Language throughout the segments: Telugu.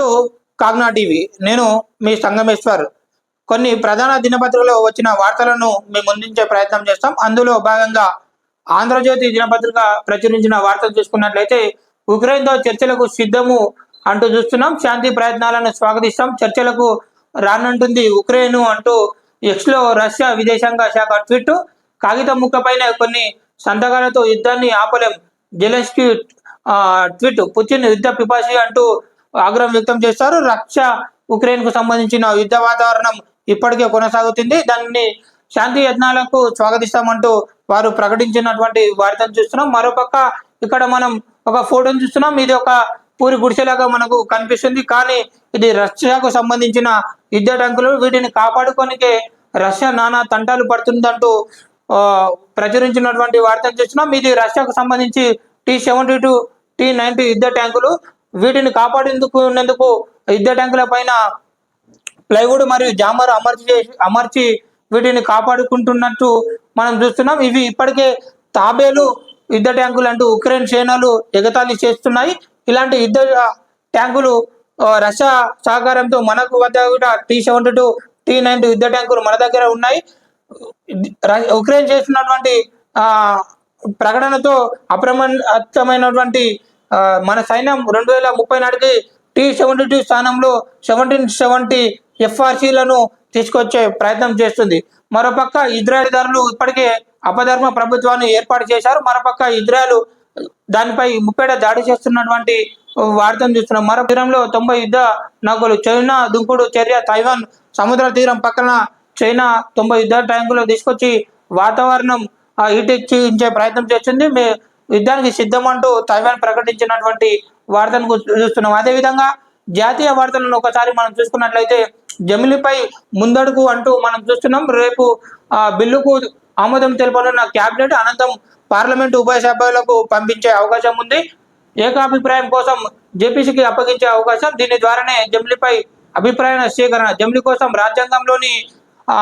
To Kagna TV. నేను మీ సంగమేశ్వర్. కొన్ని ప్రధాన దినపత్రికలో వచ్చిన వార్తలను మేము ముందుంచే ప్రయత్నం చేస్తాం. అందులో భాగంగా ఆంధ్రజ్యోతి దినపత్రిక ప్రచురించిన వార్తలు చూసుకున్నట్లయితే ఉక్రెయిన్తో చర్చలకు సిద్ధము అంటూ చూస్తున్నాం. శాంతి ప్రయత్నాలను స్వాగతిస్తాం. చర్చలకు రానంటుంది ఉక్రెయిన్ అంటూ ఎక్స్లో రష్యా విదేశాంగ శాఖ ట్వీట్ కాగితం ముక్కపైన కొన్ని సంతకాలతో యుద్ధాన్ని ఆపలేం. జెలెన్స్కీ ట్వీట్ పుతిన్ యుద్ధ పిపాసి అంటూ ఆగ్రహం వ్యక్తం చేస్తారు. రష్యా ఉక్రెయిన్కు సంబంధించిన యుద్ధ వాతావరణం ఇప్పటికే కొనసాగుతుంది. దాన్ని శాంతి యత్నాలకు స్వాగతిస్తామంటూ వారు ప్రకటించినటువంటి వార్తను చూస్తున్నాం. మరోపక్క ఇక్కడ మనం ఒక ఫోటోను చూస్తున్నాం. ఇది ఒక పూరి గుడిసెలాగా మనకు కనిపిస్తుంది. కానీ ఇది రష్యాకు సంబంధించిన యుద్ధ ట్యాంకులు వీటిని కాపాడుకోనికే రష్యా నానా తంటాలు పడుతుందంటూ ఆ, ప్రచురించినటువంటి వార్తను చూస్తున్నాం. ఇది రష్యాకు సంబంధించి T seventy two T ninety యుద్ధ ట్యాంకులు. వీటిని కాపాడేందుకునేందుకు యుద్ధ ట్యాంకుల పైన ప్లైవుడ్ మరియు జామర్ అమర్చి చేసి అమర్చి వీటిని కాపాడుకుంటున్నట్టు మనం చూస్తున్నాం. ఇవి ఇప్పటికే తాబేలు యుద్ధ ట్యాంకులు అంటూ ఉక్రెయిన్ సేనలు ఎగతాళి చేస్తున్నాయి. ఇలాంటి యుద్ధ ట్యాంకులు రష్యా సహకారంతో మనకు వద్ద కూడా T seventy two T ninety యుద్ధ ట్యాంకులు మన దగ్గర ఉన్నాయి. ఉక్రెయిన్ చేస్తున్నటువంటి ఆ ప్రకటనతో అప్రమత్తమైనటువంటి మన సైన్యం రెండు వేల ముప్పై నాటికి టీ సెవెంటీ టూ స్థానంలో సెవెంటీన్ సెవెంటీ ఎఫ్ఆర్సీలను తీసుకొచ్చే ప్రయత్నం చేస్తుంది. మరోపక్క ఇజ్రాయెల్ దారులు ఇప్పటికే అపధర్మ ప్రభుత్వాన్ని ఏర్పాటు చేశారు. మరోపక్క ఇజ్రాయెల్ దానిపై ముప్పేట దాడి చేస్తున్నటువంటి వార్తను చూస్తున్నాం. మరో తీరంలో తొంభై యుద్ధ నౌకలు చైనా దుంకుడు చర్య తైవాన్ సముద్ర తీరం పక్కన చైనా తొంభై యుద్ధ ట్యాంకులు తీసుకొచ్చి వాతావరణం ఆ, ప్రయత్నం చేస్తుంది. మే యుద్ధానికి సిద్ధమంటూ తైవాన్ ప్రకటించినటువంటి వార్తను చూస్తున్నాం. అదేవిధంగా జాతీయ వార్తలను ఒకసారి మనం చూసుకున్నట్లయితే జమిలిపై ముందడుగు అంటూ మనం చూస్తున్నాం. రేపు ఆ బిల్లుకు ఆమోదం తెలపనున్న క్యాబినెట్ అనంతరం పార్లమెంటు ఉభయ సభ్యులకు పంపించే అవకాశం ఉంది. ఏకాభిప్రాయం కోసం జేపీసీకి అప్పగించే అవకాశం. దీని ద్వారానే జమిలిపై అభిప్రాయ స్వీకరణ జమిలి కోసం రాజ్యాంగంలోని ఆ,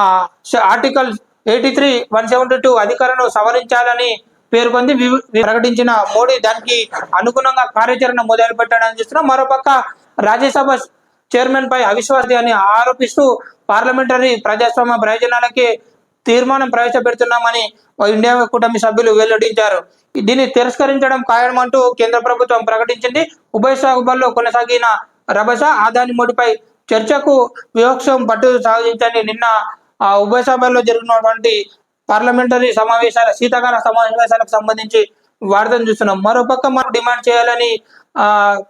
article eighty three one seventy two అధికారులను సవరించాలని పేర్కొంది. ప్రకటించిన మోడీ దానికి అనుగుణంగా కార్యాచరణ మొదలు పెట్టాడని చూస్తున్నాం. మరోపక్క రాజ్యసభ చైర్మన్ పై అవిశ్వాసాన్ని ఆరోపిస్తూ పార్లమెంటరీ ప్రజాస్వామ్య ప్రయోజనాలకి తీర్మానం ప్రవేశపెడుతున్నామని ఇండియా కూటమి సభ్యులు వెల్లడించారు. దీన్ని తిరస్కరించడం ఖాయమంటూ కేంద్ర ప్రభుత్వం ప్రకటించింది. ఉభయ సభల్లో కొనసాగిన రభస ఆదాని మోడీపై చర్చకు వివక్షం పట్టు సాధించని నిన్న ఆ ఉభయ సభల్లో జరిగినటువంటి పార్లమెంటరీ సమావేశాల శీతాకాల సమావేశాలకు సంబంధించి వార్తను చూస్తున్నాం. మరోపక్క మనం డిమాండ్ చేయాలని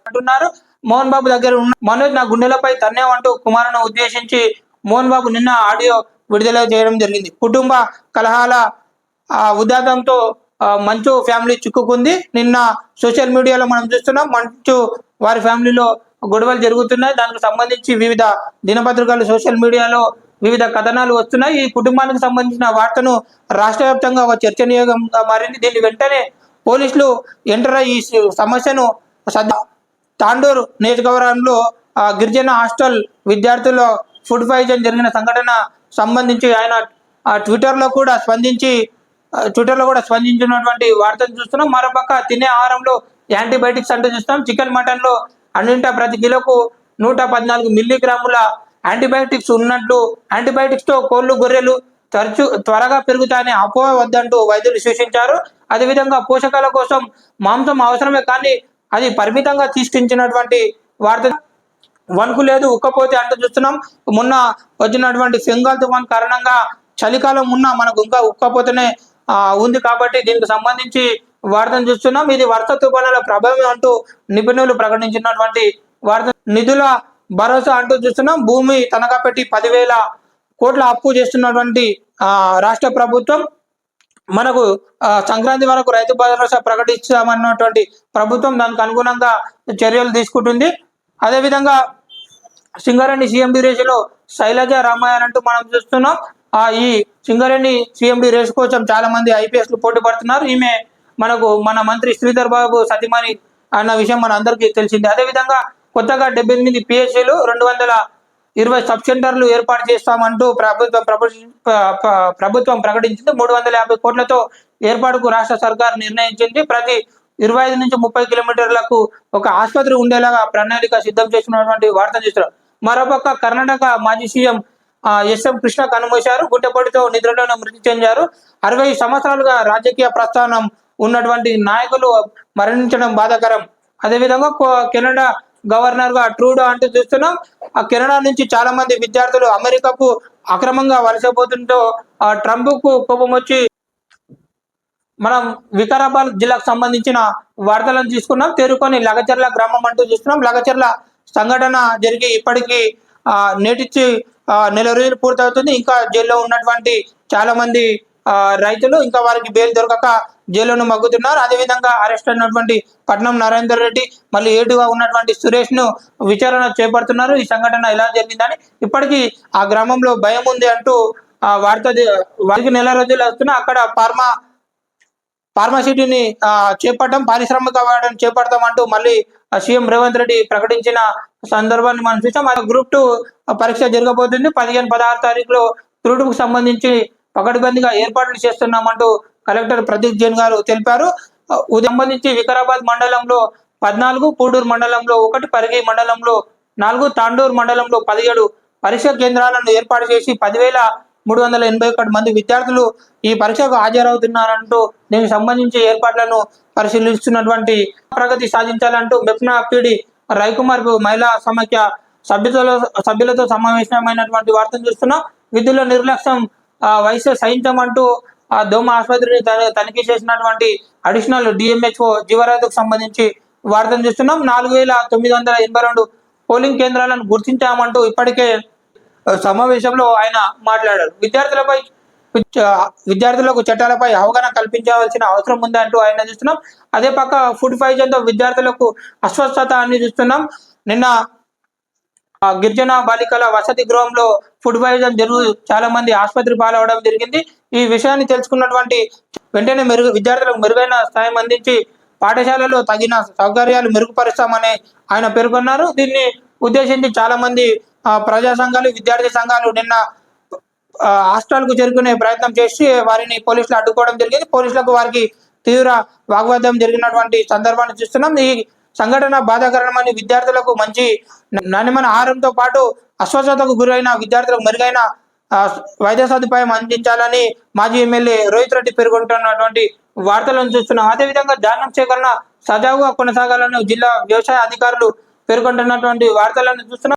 అంటున్నారు. మోహన్ బాబు దగ్గర ఉన్న మనోజ్ నా గుండెలపై తన్నేమంటూ కుమారును ఉద్దేశించి మోహన్ బాబు నిన్న ఆడియో విడుదల చేయడం జరిగింది. కుటుంబ కలహాల ఆ ఉదాతంతో మంచు ఫ్యామిలీ చిక్కుకుంది. నిన్న సోషల్ మీడియాలో మనం చూస్తున్నాం మంచు వారి ఫ్యామిలీలో గొడవలు జరుగుతున్నాయి. దానికి సంబంధించి వివిధ దినపత్రికలు సోషల్ మీడియాలో వివిధ కథనాలు వస్తున్నాయి. ఈ కుటుంబానికి సంబంధించిన వార్తను రాష్ట్ర వ్యాప్తంగా ఒక చర్చనీయంగా మారింది. దీన్ని వెంటనే పోలీసులు ఎంటర్ ఈ సమస్యను తాండూరు నియోజకవర్గంలో ఆ, గిరిజన హాస్టల్ విద్యార్థుల ఫుడ్ పాయిజన్ జరిగిన సంఘటన సంబంధించి ఆయన ట్విట్టర్లో కూడా స్పందించి ట్విట్టర్లో కూడా స్పందించినటువంటి వార్తను చూస్తున్నాం. మరోపక్క తినే ఆహారంలో యాంటీబయాటిక్స్ అంటూ చూస్తున్నాం. చికెన్ మటన్లో ప్రతి కిలోకు నూట పద్నాలుగు మిల్లీగ్రాముల యాంటీబయాటిక్స్ ఉన్నట్లు యాంటీబయాటిక్స్తో గొర్రెలు తరచు త్వరగా పెరుగుతాయని అపోహ వద్దంటూ వైద్యులు సూచించారు అదేవిధంగా పోషకాల కోసం మాంసం అవసరమే కానీ అది పరిమితంగా తీసుకించినటువంటి వార్త. వణుకు లేదు ఉక్కపోతే అంటూ చూస్తున్నాం. మొన్న వచ్చినటువంటి ఫెంగాల్ తుఫాన్ కారణంగా చలికాలం ఉన్న మనకు ఇంకా ఉక్కపోతేనే ఉంది కాబట్టి దీనికి సంబంధించి వార్తను చూస్తున్నాం. ఇది వర్ష తుఫానుల ప్రభావం అంటూ నిపుణులు ప్రకటించినటువంటి వార్త. నిధుల భరోసా అంటూ చూస్తున్నాం. భూమి తనఖా పెట్టి పదివేల కోట్ల అప్పు చేస్తున్నటువంటి ఆ, రాష్ట్ర ప్రభుత్వం మనకు సంక్రాంతి వరకు రైతు భరోసా ప్రకటిస్తామన్నటువంటి ప్రభుత్వం దానికి అనుగుణంగా చర్యలు తీసుకుంటుంది. అదేవిధంగా సింగరేణి సిఎండి రేసులో శైలజ రామాయణ అంటూ మనం చూస్తున్నాం. ఆ ఈ సింగరేణి సిఎండి రేసు కోసం చాలా మంది ఐపీఎస్లు పోటీ పడుతున్నారు. ఈమె మనకు మన మంత్రి శ్రీధర్ బాబు సతీమణి అన్న విషయం మన అందరికీ తెలిసింది. అదేవిధంగా కొత్తగా డెబ్బై ఎనిమిది పిహెచ్లు రెండు వందల ఇరవై సబ్ సెంటర్లు ఏర్పాటు చేస్తామంటూ ప్రభుత్వం ప్రభుత్వం ప్రకటించింది. మూడు వందల యాభై కోట్లతో ఏర్పాటుకు రాష్ట్ర సర్కార్ నిర్ణయించింది. ప్రతి ఇరవై ఐదు నుంచి ముప్పై కిలోమీటర్లకు ఒక ఆసుపత్రి ఉండేలాగా ప్రణాళిక సిద్ధం చేసినటువంటి వార్త చేశారు మరోపక్క కర్ణాటక మాజీ సీఎం ఎస్ఎం కృష్ణ కనుమూశారు. గుండెపోటుతో నిద్రలోనే మృతి చెందారు. అరవై సంవత్సరాలుగా రాజకీయ ప్రస్థానం ఉన్నటువంటి నాయకులు మరణించడం బాధాకరం. అదేవిధంగా కెనడా గవర్నర్గా ట్రూడో అంటూ చూస్తున్నాం. ఆ కెనడా నుంచి చాలా మంది విద్యార్థులు అమెరికాకు అక్రమంగా వలసపోతుంటూ ఆ ట్రంప్కు కోపం వచ్చి మనం వికారాబాద్ జిల్లాకు సంబంధించిన వార్తలను తీసుకున్నాం. తేరుకొని లగచర్ల గ్రామం అంటూ చూస్తున్నాం. లగచర్ల సంఘటన జరిగి ఇప్పటికీ ఆ, నేటిచ్చి నెల రోజులు పూర్తవుతుంది. ఇంకా జైల్లో ఉన్నటువంటి చాలా మంది ఆ, రైతులు ఇంకా వారికి బెయిల్ దొరకక జైలును మగ్గుతున్నారు. అదేవిధంగా అరెస్ట్ అయినటువంటి పట్నం నరేందర్ రెడ్డి మళ్ళీ ఏటుగా ఉన్నటువంటి సురేష్ను విచారణ చేపడుతున్నారు. ఈ సంఘటన ఎలా జరిగిందని ఇప్పటికీ ఆ గ్రామంలో భయం ఉంది అంటూ ఆ వార్త వారికి నెల రోజులు వస్తున్నా అక్కడ ఫార్మా ఫార్మసిటీని చేపట్టడం పారిశ్రామిక వాడని చేపడతామంటూ మళ్ళీ సీఎం రేవంత్ రెడ్డి ప్రకటించిన సందర్భాన్ని మనం చూసాం. అది గ్రూప్ టూ పరీక్ష జరగబోతుంది. పదిహేను పదహారు తారీఖులో గ్రూప్ సంబంధించి పకడ్బందీగా ఏర్పాట్లు చేస్తున్నామంటూ కలెక్టర్ ప్రదీప్ జైన్ గారు తెలిపారు. ఉదయం సంబంధించి వికారాబాద్ మండలంలో పద్నాలుగు పూడూరు మండలంలో ఒకటి పరిగి మండలంలో నాలుగు తాండూరు మండలంలో పదిహేడు పరీక్ష కేంద్రాలను ఏర్పాటు చేసి పదివేల మూడు వందల ఎనభై ఒకటి మంది విద్యార్థులు ఈ పరీక్షకు హాజరవుతున్నారంటూ దీనికి సంబంధించి ఏర్పాట్లను పరిశీలిస్తున్నటువంటి ప్రగతి సాధించాలంటూ మెప్నా పీడి రవికుమార్ మహిళా సమాఖ్య సభ్యులతో సభ్యులతో సమావేశమైనటువంటి వార్తను చూస్తున్నాం. విధుల నిర్లక్ష్యం ఆ, వయసు సహించమంటూ ఆ దోమ ఆసుపత్రిని తన- తనిఖీ చేసినటువంటి అడిషనల్ డిఎంహెచ్ఓ జీవరాజుకు సంబంధించి వార్తను చూస్తున్నాం. నాలుగు వేల తొమ్మిది వందల ఎనభై రెండు పోలింగ్ కేంద్రాలను గుర్తించామంటూ ఇప్పటికే సమావేశంలో ఆయన మాట్లాడారు. విద్యార్థులపై విద్యార్థులకు చట్టాలపై అవగాహన కల్పించవలసిన అవసరం ఉంది అంటూ ఆయన చూస్తున్నాం. అదే పక్క ఫుడ్ పాయిజన్తో విద్యార్థులకు అస్వస్థత అని చూస్తున్నాం. నిన్న గిరిజన బాలికల వసతి గృహంలో ఫుడ్ పాయిజన్ జరుగు చాలా మంది ఆసుపత్రి పాలవడం జరిగింది. ఈ విషయాన్ని తెలుసుకున్నటువంటి వెంటనే మెరుగు విద్యార్థులకు మెరుగైన సాయం అందించి పాఠశాలలో తగిన సౌకర్యాలు మెరుగుపరుస్తామని ఆయన పేర్కొన్నారు. దీన్ని ఉద్దేశించి చాలా మంది ప్రజా సంఘాలు విద్యార్థి సంఘాలు నిన్న హాస్టల్కు చేరుకునే ప్రయత్నం చేసి వారిని పోలీసులు అడ్డుకోవడం జరిగింది. పోలీసులకు వారికి తీవ్ర వాగ్వాదం జరిగినటువంటి సందర్భాన్ని చూస్తున్నాం. ఈ సంఘటన బాధాకరమని విద్యార్థులకు మంచి నాణ్యమైన ఆహారంతో పాటు అస్వస్థతకు గురైన విద్యార్థులకు మెరుగైన వైద్య సదుపాయం అందించాలని మాజీ ఎమ్మెల్యే రోహిత్ రెడ్డి పేర్కొంటున్నటువంటి వార్తలను చూస్తున్నాం. అదేవిధంగా ధాన్యం సేకరణ సజావుగా కొనసాగాలని జిల్లా వ్యవసాయ అధికారులు పేర్కొంటున్నటువంటి వార్తలను చూస్తున్నాం.